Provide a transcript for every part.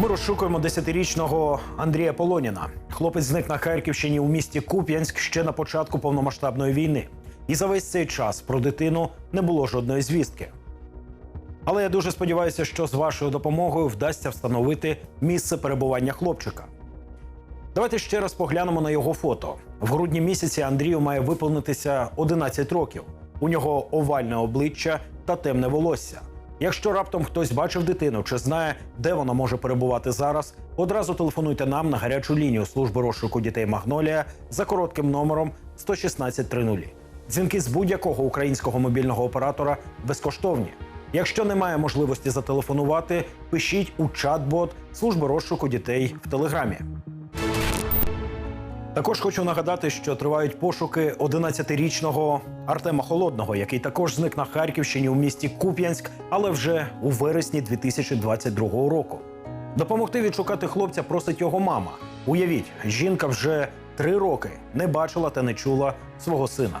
Ми розшукуємо 10-річного Андрія Полоніна. Хлопець зник на Харківщині у місті Куп'янськ ще на початку повномасштабної війни. І за весь цей час про дитину не було жодної звістки. Але я дуже сподіваюся, що з вашою допомогою вдасться встановити місце перебування хлопчика. Давайте ще раз поглянемо на його фото. В грудні місяці Андрію має виповнитися 11 років. У нього овальне обличчя та темне волосся. Якщо раптом хтось бачив дитину чи знає, де вона може перебувати зараз, одразу телефонуйте нам на гарячу лінію служби розшуку дітей Магнолія за коротким номером 11630. Дзвінки з будь-якого українського мобільного оператора безкоштовні. Якщо немає можливості зателефонувати, пишіть у чат-бот служби розшуку дітей в Телеграмі. Також хочу нагадати, що тривають пошуки 11-річного Артема Холодного, який також зник на Харківщині у місті Куп'янськ, але вже у вересні 2022 року. Допомогти відшукати хлопця просить його мама. Уявіть, жінка вже три роки не бачила та не чула свого сина.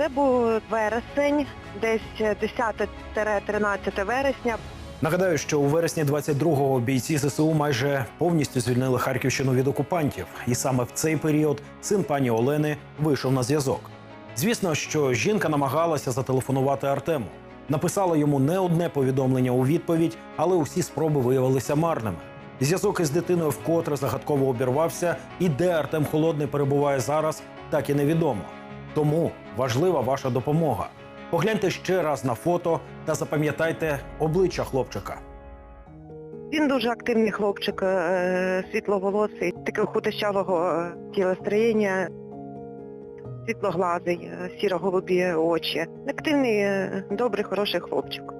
Це був вересень, десь 10-13 вересня. Нагадаю, що у вересні 22-го бійці ЗСУ майже повністю звільнили Харківщину від окупантів, і саме в цей період син пані Олени вийшов на зв'язок. Звісно, що жінка намагалася зателефонувати Артему. Написала йому не одне повідомлення у відповідь, але усі спроби виявилися марними. Зв'язок із дитиною вкотре загадково обірвався, і де Артем Холодний перебуває зараз, так і невідомо. Тому важлива ваша допомога. Погляньте ще раз на фото та запам'ятайте обличчя хлопчика. Він дуже активний хлопчик, е, світловолосий, такого худощавого е, тілостроєння, світлоглазий, е, сіро-голубі очі. Активний, добрий, хороший хлопчик.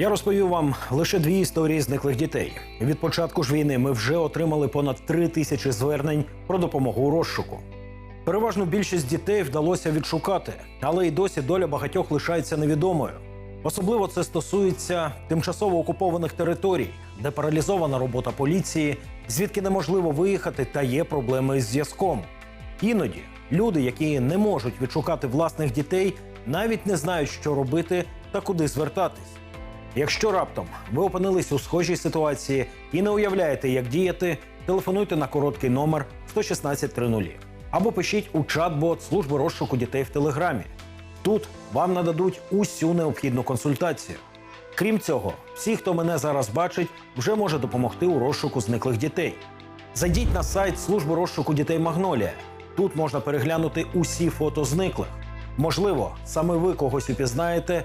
Я розповів вам лише дві історії зниклих дітей. Від початку ж війни ми вже отримали понад три тисячі звернень про допомогу у розшуку. Переважну більшість дітей вдалося відшукати, але й досі доля багатьох лишається невідомою. Особливо це стосується тимчасово окупованих територій, де паралізована робота поліції, звідки неможливо виїхати та є проблеми із зв'язком. Іноді люди, які не можуть відшукати власних дітей, навіть не знають, що робити та куди звертатись. Якщо раптом ви опинились у схожій ситуації і не уявляєте, як діяти, телефонуйте на короткий номер 11630 або пишіть у чат-бот служби розшуку дітей в Телеграмі. Тут вам нададуть усю необхідну консультацію. Крім цього, всі, хто мене зараз бачить, вже може допомогти у розшуку зниклих дітей. Зайдіть на сайт служби розшуку дітей Магнолія. Тут можна переглянути усі фото зниклих. Можливо, саме ви когось упізнаєте